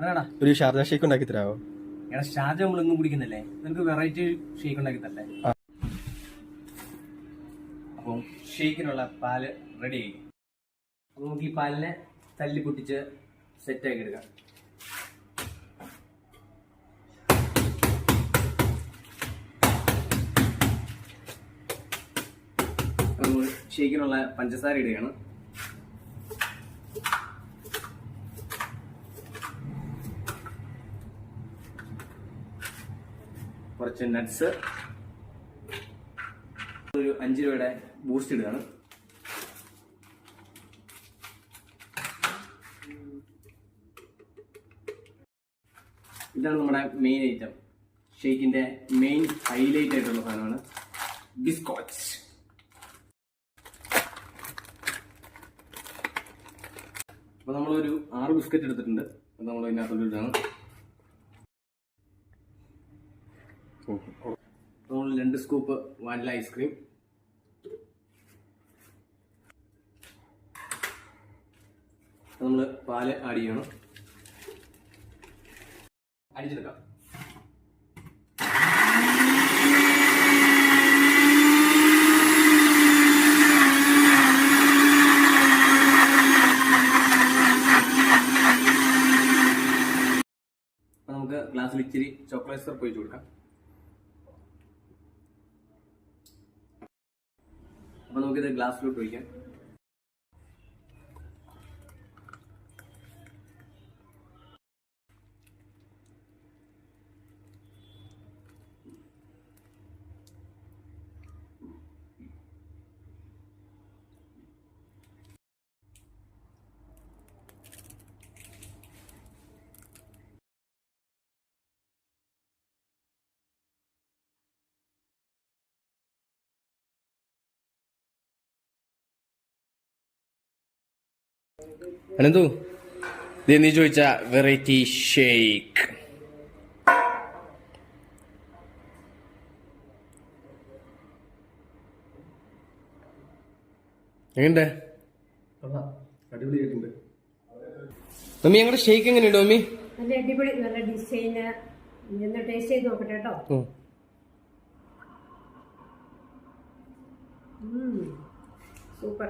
അതാടാ ഒരു Sharjah shake ഉണ്ടാക്കി തരാമോ എടാ നമ്മൾ ഒന്നും കുടിക്കുന്നില്ലേ? നിനക്ക് വെറൈറ്റി ഷേക്ക് ഉണ്ടാക്കി തരല്ലേ. അപ്പം ഷേക്കിനുള്ള പാൽ റെഡി ആയി. അപ്പൊ നമുക്ക് ഈ പാലിനെ തല്ലി പൊട്ടിച്ച് സെറ്റ് ആക്കി എടുക്കാം. ഷേക്കിനുള്ള പഞ്ചസാര ഇടുകയാണ്. കുറച്ച് നട്ട്സ് ഒരു അഞ്ച് രൂപയുടെ ബൂസ്റ്റ് ഇടുകയാണ്. ഇതാണ് നമ്മുടെ മെയിൻ ഐറ്റം ഷെയ്ക്കിന്റെ മെയിൻ ഹൈലൈറ്റ് ആയിട്ടുള്ള സാധനമാണ് ബിസ്കോച്ച് അപ്പൊ നമ്മളൊരു ആറ് ബിസ്ക്കറ്റ് എടുത്തിട്ടുണ്ട്. അത് നമ്മൾ ഇതിനകത്തോട്ട് നമ്മൾ രണ്ട് സ്കൂപ്പ് വാനില ഐസ്ക്രീം നമ്മൾ പാൽ ആഡ് ചെയ്യണം. അടിച്ചെടുക്കാം നമുക്ക് ഗ്ലാസ്സിൽ ഇച്ചിരി ചോക്ലേറ്റ് സിറപ്പ് ഒഴിച്ചു കൊടുക്കാം. लोगों के अंदर ग्लास फ्लोट हुई है। അനന്തു നീ ചോദിച്ച വെറൈറ്റി ഷേക്ക് എങ്ങനെ അടിപൊളിയായിട്ടുണ്ട് മമ്മി ഞങ്ങളുടെ ഷേക്ക് എങ്ങനെയുണ്ട് മമ്മി? നല്ല അടിപൊളി നല്ല ഡിസൈന് ഒന്ന് ടേസ്റ്റ് ചെയ്ത് നോക്കട്ടെ കേട്ടോ. സൂപ്പർ